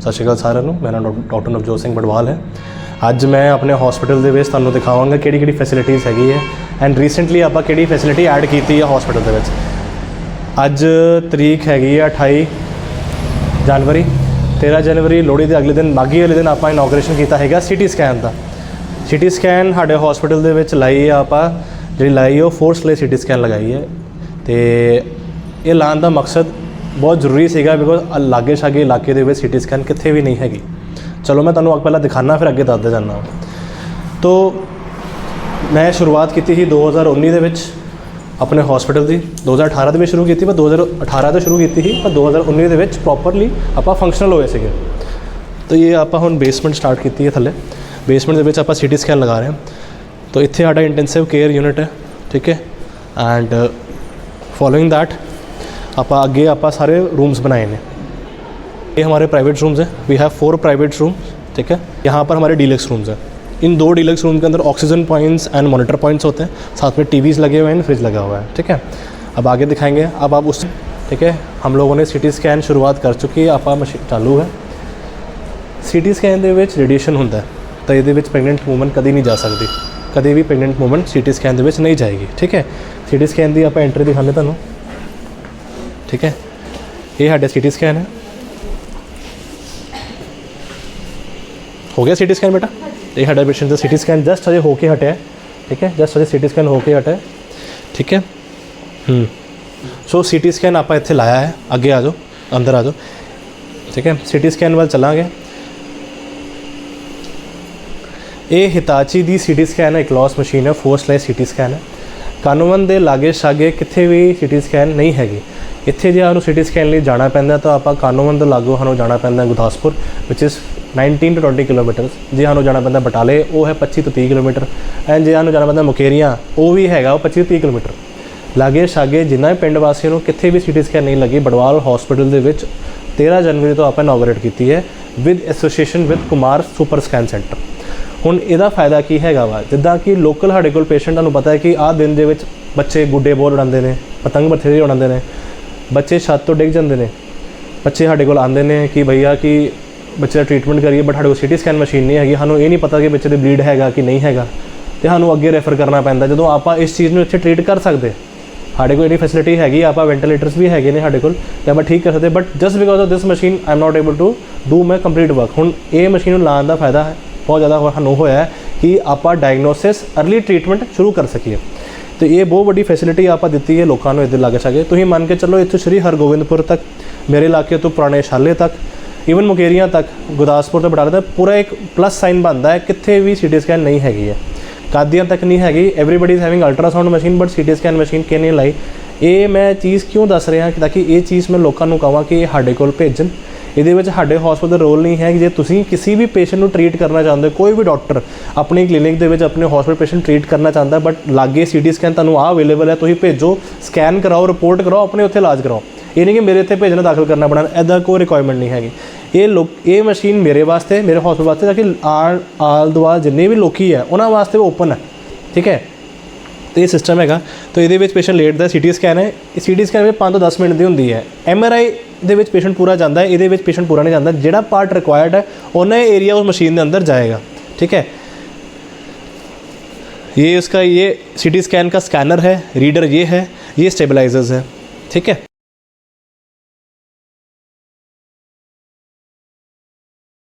ਸਤਿ ਸ਼੍ਰੀ ਅਕਾਲ ਸਾਰਿਆਂ ਨੂੰ। ਮੇਰਾ ਨਾਮ ਡਾਕਟਰ ਨਵਜੋਤ ਸਿੰਘ ਬੜਵਾਲ ਹੈ। ਅੱਜ ਮੈਂ ਆਪਣੇ ਹਸਪੀਟਲ ਦੇ ਵਿੱਚ ਤੁਹਾਨੂੰ ਦਿਖਾਵਾਂਗਾ ਕਿਹੜੀ ਕਿਹੜੀ ਫੈਸਿਲਿਟੀਜ਼ ਹੈਗੀ ਹੈ ਐਂਡ ਰੀਸੈਂਟਲੀ ਆਪਾਂ ਕਿਹੜੀ ਫੈਸਿਲਿਟੀ ਐਡ ਕੀਤੀ ਹੈ ਹਸਪੀਟਲ ਦੇ ਵਿੱਚ। ਅੱਜ ਤਰੀਕ ਹੈਗੀ ਹੈ 28 ਜਨਵਰੀ 13 ਜਨਵਰੀ, ਲੋਹੜੀ ਦੇ ਅਗਲੇ ਦਿਨ ਮਾਗੀ ਵਾਲੇ ਦਿਨ ਆਪਾਂ ਇਨੋਗਰੇਸ਼ਨ ਕੀਤਾ ਹੈਗਾ ਸਿਟੀ ਸਕੈਨ ਦਾ। ਸਿਟੀ ਸਕੈਨ ਸਾਡੇ ਹਸਪੀਟਲ ਦੇ ਵਿੱਚ ਲਾਈ ਹੈ ਆਪਾਂ, ਜਿਹੜੀ ਲਾਈ ਉਹ ਫੋਰਸ ਲਈ ਸਿਟੀ ਸਕੈਨ ਲਗਾਈ ਹੈ। ਤੇ ਇਹ ਲਾਉਣ ਦਾ ਮਕਸਦ ਬਹੁਤ ਜ਼ਰੂਰੀ ਸੀਗਾ ਬਿਕੋਜ਼ ਲਾਗੇ ਛਾਗੇ ਇਲਾਕੇ ਦੇ ਵਿੱਚ ਸਿਟੀ ਸਕੈਨ ਕਿੱਥੇ ਵੀ ਨਹੀਂ ਹੈਗੀ। ਚਲੋ ਮੈਂ ਤੁਹਾਨੂੰ ਪਹਿਲਾਂ ਦਿਖਾਣਾ ਫਿਰ ਅੱਗੇ ਦੱਸਦਾ ਜਾਣਾ ਤੋ ਮੈਂ ਸ਼ੁਰੂਆਤ ਕੀਤੀ ਸੀ 2019 ਦੇ ਵਿੱਚ ਆਪਣੇ ਹਸਪੀਟਲ ਦੀ। 2018 ਦੇ ਵਿੱਚ ਸ਼ੁਰੂ ਕੀਤੀ, ਪਰ 2018 ਤੋਂ ਸ਼ੁਰੂ ਕੀਤੀ ਸੀ, ਪਰ 2019 ਦੇ ਵਿੱਚ ਪ੍ਰੋਪਰਲੀ ਆਪਾਂ ਫੰਕਸ਼ਨਲ ਹੋਏ ਸੀਗੇ। ਤਾਂ ਇਹ ਆਪਾਂ ਹੁਣ ਬੇਸਮੈਂਟ ਸਟਾਰਟ ਕੀਤੀ ਹੈ ਥੱਲੇ। ਬੇਸਮੈਂਟ ਦੇ ਵਿੱਚ ਆਪਾਂ ਸਿਟੀ ਸਕੈਨ ਲਗਾ ਰਹੇ ਹਾਂ। ਤਾਂ ਇੱਥੇ ਸਾਡਾ ਇੰਟੈਂਸਿਵ ਕੇਅਰ ਯੂਨਿਟ ਹੈ, ਠੀਕ ਹੈ? ਐਂਡ ਫੋਲੋਇੰਗ दैट ਆਪਾਂ ਅੱਗੇ ਆਪਾਂ ਸਾਰੇ रूम्स बनाए ने ये हमारे प्राइवेट रूम्स हैं we have four private room ठीक है यहाँ पर हमारे डीलक्स रूम्स हैं इन दो डीलक्स रूम के अंदर oxygen points and monitor points होते हैं साथ में टीवीज लगे हुए हैं फ्रिज लगा हुआ है ठीक है अब आगे दिखाएंगे अब आप उस ठीक है हम लोगों ने सी स्कैन शुरुआत कर चुकी है आप मशीन चालू है ਸੀਟੀ ਸਕੈਨ ਦੇ ਵਿੱਚ ਰੇਡੀਏਸ਼ਨ ਹੁੰਦਾ ਹੈ ਤਾਂ ਇਹਦੇ ਵਿੱਚ ਪ੍ਰੈਗਨੈਂਟ ਵੂਮਨ ਕਦੀ ਨਹੀਂ ਜਾ ਸਕਦੀ ਕਦੇ ਵੀ ਪ੍ਰੈਗਨੈਂਟ ਵੂਮਨ ਸੀਟੀ ਸਕੈਨ ਦੇ ਵਿੱਚ ਨਹੀਂ ਜਾਏਗੀ ਠੀਕ ਹੈ ਸੀਟੀ ਸਕੈਨ ਦੀ ਆਪਾਂ ਐਂਟਰੀ ਦਿਖਾਣੇ ਤੁਹਾਨੂੰ ਠੀਕ ਹੈ? ਇਹ ਸਾਡਾ ਸੀਟੀ ਸਕੈਨ ਹੈ। ਹੋ ਗਿਆ ਸੀਟੀ ਸਕੈਨ ਬੇਟਾ? ਇਹ ਸਾਡਾ ਪੇਸ਼ੈਂਟ ਦਾ ਸੀਟੀ ਸਕੈਨ ਜਸਟ ਹਜੇ ਹੋ ਕੇ ਹਟਿਆ ਠੀਕ ਹੈ? ਜਸਟ ਹਜੇ ਸੀਟੀ ਸਕੈਨ ਹੋ ਕੇ ਹਟਿਆ ਠੀਕ ਹੈ? ਹੂੰ। ਸੋ ਸੀਟੀ ਸਕੈਨ ਆਪਾਂ ਇੱਥੇ ਲਾਇਆ ਹੈ। ਅੱਗੇ ਆ ਜਾਓ। ਅੰਦਰ ਆ ਜਾਓ। ਠੀਕ ਹੈ? ਸੀਟੀ ਸਕੈਨ ਵੱਲ ਚੱਲਾਂਗੇ। ਇਹ ਹਿਤਾਚੀ ਦੀ ਸੀਟੀ ਸਕੈਨ ਹੈ। ਇਕਲੌਸ ਮਸ਼ੀਨ ਹੈ। ਫੋਰਸ ਲੈ ਸੀਟੀ ਸਕੈਨ ਹੈ। ਕਾਨੂੰਨ ਦੇ ਲਾਗੇ ਛਾਗੇ ਕਿੱਥੇ ਵੀ ਸੀਟੀ ਸਕੈਨ ਨਹੀਂ ਹੈਗੀ। ਇੱਥੇ ਜੇ ਸਾਨੂੰ ਸੀਟੀ ਸਕੈਨ ਲਈ ਜਾਣਾ ਪੈਂਦਾ ਤਾਂ ਆਪਾਂ ਕਾਨੂੰਨ ਦੇ ਲਾਗੂ ਸਾਨੂੰ ਜਾਣਾ ਪੈਂਦਾ ਗੁਰਦਾਸਪੁਰ ਵਿਚ ਇਜ਼ 19 ਟੂ 20 ਕਿਲੋਮੀਟਰ ਜੇ ਸਾਨੂੰ ਜਾਣਾ ਪੈਂਦਾ ਬਟਾਲੇ, ਉਹ ਹੈ 25 ਤੋਂ 30 ਕਿਲੋਮੀਟਰ ਐਂਡ ਜੇ ਸਾਨੂੰ ਜਾਣਾ ਪੈਂਦਾ ਮੁਕੇਰੀਆਂ, ਉਹ ਵੀ ਹੈਗਾ ਉਹ 25 ਤੋਂ 30 ਕਿਲੋਮੀਟਰ ਲਾਗੇ ਸ਼ਾਗੇ ਜਿੰਨਾ ਵੀ ਪਿੰਡ ਵਾਸੀਆਂ ਨੂੰ ਕਿੱਥੇ ਵੀ ਸਿਟੀ ਸਕੈਨ ਨਹੀਂ ਲੱਗੀ, ਬੜਵਾਲ ਹਸਪੀਟਲ ਦੇ ਵਿੱਚ 13 ਜਨਵਰੀ ਤੋਂ ਆਪਾਂ ਇਨੋਗਰੇਟ ਕੀਤੀ ਹੈ with association with Kumar super scan centre ਹੁਣ ਇਹਦਾ ਫਾਇਦਾ ਕੀ ਹੈਗਾ ਵਾ? ਜਿੱਦਾਂ ਕਿ ਲੋਕਲ ਸਾਡੇ ਕੋਲ ਪੇਸ਼ੈਂਟਾਂ ਨੂੰ ਪਤਾ ਹੈ ਕਿ ਆਹ ਦਿਨ ਦੇ ਵਿੱਚ ਬੱਚੇ ਗੁੱਡੇ ਬੋਲ ਉਡਾਉਂਦੇ ਨੇ, ਪਤੰਗ ਬਥੇਰੇ ਉਡਾਉਂਦੇ ਨੇ। ਬੱਚੇ ਛੱਤ ਤੋਂ ਡਿੱਗ ਜਾਂਦੇ ਨੇ। ਬੱਚੇ ਸਾਡੇ ਕੋਲ ਆਉਂਦੇ ਨੇ ਕਿ ਭਈਆ ਕਿ ਬੱਚੇ ਦਾ ਟ੍ਰੀਟਮੈਂਟ ਕਰੀਏ ਬਟ ਸਾਡੇ ਕੋਲ ਸੀਟੀ ਸਕੈਨ ਮਸ਼ੀਨ ਨਹੀਂ ਹੈਗੀ। ਸਾਨੂੰ ਇਹ ਨਹੀਂ ਪਤਾ ਕਿ ਬੱਚੇ ਦੇ ਬਲੀਡ ਹੈਗਾ ਕਿ ਨਹੀਂ ਹੈਗਾ। ਤੇ ਸਾਨੂੰ ਅੱਗੇ ਰੈਫਰ ਕਰਨਾ ਪੈਂਦਾ। ਜਦੋਂ ਆਪਾਂ ਇਸ ਚੀਜ਼ ਨੂੰ ਇੱਥੇ ਟ੍ਰੀਟ ਕਰ ਸਕਦੇ ਸਾਡੇ ਕੋਲ ਇਹਦੀ ਫੈਸਿਲਿਟੀ ਹੈਗੀ ਆ, ਆਪਾਂ ਵੈਂਟੀਲੇਟਰਸ ਵੀ ਹੈਗੇ ਨੇ ਸਾਡੇ ਕੋਲ ਤੇ ਆਪਾਂ ਠੀਕ ਕਰ ਸਕਦੇ। But just because of this machine I am not able to do my complete work ਹੁਣ ਇਹ ਮਸ਼ੀਨ ਨੂੰ ਲਾਉਣ ਦਾ ਫਾਇਦਾ ਬਹੁਤ ਜ਼ਿਆਦਾ ਹੋ- ਸਾਨੂੰ ਹੋਇਆ ਕਿ ਆਪਾਂ ਡਾਇਗਨੋਸਿਸ अर्ਲੀ ਟ੍ਰੀਟਮੈਂਟ ਸ਼ੁਰੂ ਕਰ ਸਕੀਏ। ਤੇ ਇਹ ਬਹੁਤ ਵੱਡੀ ਫੈਸਿਲਿਟੀ ਆਪਾਂ ਦਿੱਤੀ ਹੈ ਲੋਕਾਂ ਨੂੰ ਇਹਦੇ ਲਾਗੇ ਛਾਗੇ। ਤੁਸੀਂ ਮੰਨ ਕੇ ਚੱਲੋ ਇੱਥੋਂ ਸ਼੍ਰੀ ਹਰਗੋਬਿੰਦਪੁਰ ਤੱਕ, ਮੇਰੇ ਇਲਾਕੇ ਤੋਂ ਪੁਰਾਣੇ ਸ਼ਾਲੇ ਤੱਕ ਇਵਨ ਮੁਕੇਰੀਆਂ ਤੱਕ, ਗੁਰਦਾਸਪੁਰ ਤੋਂ ਬਟਾਲਾ ਤੱਕ, ਪੂਰਾ ਇੱਕ ਪਲੱਸ ਸਾਈਨ ਬਣਦਾ ਹੈ, ਕਿੱਥੇ ਵੀ ਸੀਟੀ ਸਕੈਨ ਨਹੀਂ ਹੈਗੀ ਹੈ। ਕਾਦੀਆਂ ਤੱਕ ਨਹੀਂ ਹੈਗੀ everybody is having ultrasound machine but CT scan machine ਕਿਉਂ ਲਾਈ? ਇਹ ਮੈਂ ਚੀਜ਼ ਕਿਉਂ ਦੱਸ ਰਿਹਾ ਕਿ ਤਾਂ ਕਿ ਇਹ ਚੀਜ਼ ਮੈਂ ਲੋਕਾਂ ਨੂੰ ਕਹਾਂ ਕਿ ਇਹ ਸਾਡੇ ਕੋਲ ਭੇਜਣ। ਇਹਦੇ ਵਿੱਚ ਸਾਡੇ ਹਸਪਤਾਲ ਦਾ ਰੋਲ ਨਹੀਂ ਹੈ ਕਿ ਜੇ ਤੁਸੀਂ ਕਿਸੇ ਵੀ ਪੇਸ਼ੈਂਟ ਨੂੰ ਟਰੀਟ ਕਰਨਾ ਚਾਹੁੰਦੇ ਹੋ, ਕੋਈ ਵੀ ਡਾਕਟਰ ਆਪਣੀ ਕਲੀਨਿਕ ਦੇ ਵਿੱਚ ਆਪਣੇ ਹਸਪਤਾਲ ਪੇਸ਼ੈਂਟ ਟਰੀਟ ਕਰਨਾ ਚਾਹੁੰਦਾ ਬਟ ਲਾਗੇ ਸੀਟੀ ਸਕੈਨ ਤੁਹਾਨੂੰ ਆ ਅਵੇਲੇਬਲ ਹੈ, ਤੁਸੀਂ ਭੇਜੋ ਸਕੈਨ ਕਰਾਓ ਰਿਪੋਰਟ ਕਰਾਓ, ਆਪਣੇ ਉੱਥੇ ਇਲਾਜ ਕਰਾਓ। ਇਹ ਨਹੀਂ ਕਿ ਮੇਰੇ ਇੱਥੇ ਭੇਜਣਾ, ਦਾਖਲ ਕਰਨਾ ਪੈਣਾ ਐਦਾਂ ਕੋਈ ਰਿਕੁਆਇਰਮੈਂਟ ਨਹੀਂ ਹੈਗੀ। ਇਹ ਲੋਕ, ਇਹ ਮਸ਼ੀਨ ਮੇਰੇ ਵਾਸਤੇ, ਮੇਰੇ ਹਸਪਤਾਲ ਵਾਸਤੇ, ਤਾਂ ਕਿ ਆਲ ਆਲ ਦੁਆਲ ਜਿੰਨੇ ਵੀ ਲੋਕੀ ਹੈ, ਉਹਨਾਂ ਵਾਸਤੇ ਉਹ ਓਪਨ ਹੈ। ਠੀਕ ਹੈ? ਤੇ ਇਹ ਸਿਸਟਮ ਹੈਗਾ ਤਾਂ ਇਹਦੇ ਵਿੱਚ ਪੇਸ਼ੈਂਟ ਲੇਟਦਾ ਸੀਟੀ ਸਕੈਨ ਹੈ ਇਹ ਸੀਟੀ ਸਕੈਨ ਵਿੱਚ 5 ਤੋਂ 10 ਮਿੰਟ ਦੀ ਹੁੰਦੀ ਹੈ ਐਮਆਰਆਈ ਦੇ ਵਿੱਚ ਪੇਸ਼ੈਂਟ ਪੂਰਾ ਜਾਂਦਾ ਹੈ ਇਹਦੇ ਵਿੱਚ ਪੇਸ਼ੈਂਟ ਪੂਰਾ ਨਹੀਂ ਜਾਂਦਾ ਜਿਹੜਾ ਪਾਰਟ ਰਿਕੁਆਇਰਡ ਹੈ ਉਹਨਾਂ ਏਰੀਆ ਉਸ ਮਸ਼ੀਨ ਦੇ ਅੰਦਰ ਜਾਏਗਾ ठीक है ये उसका ये सी स्कैन का स्कैनर है रीडर ये है ये स्टेबलाइजर्स है ठीक है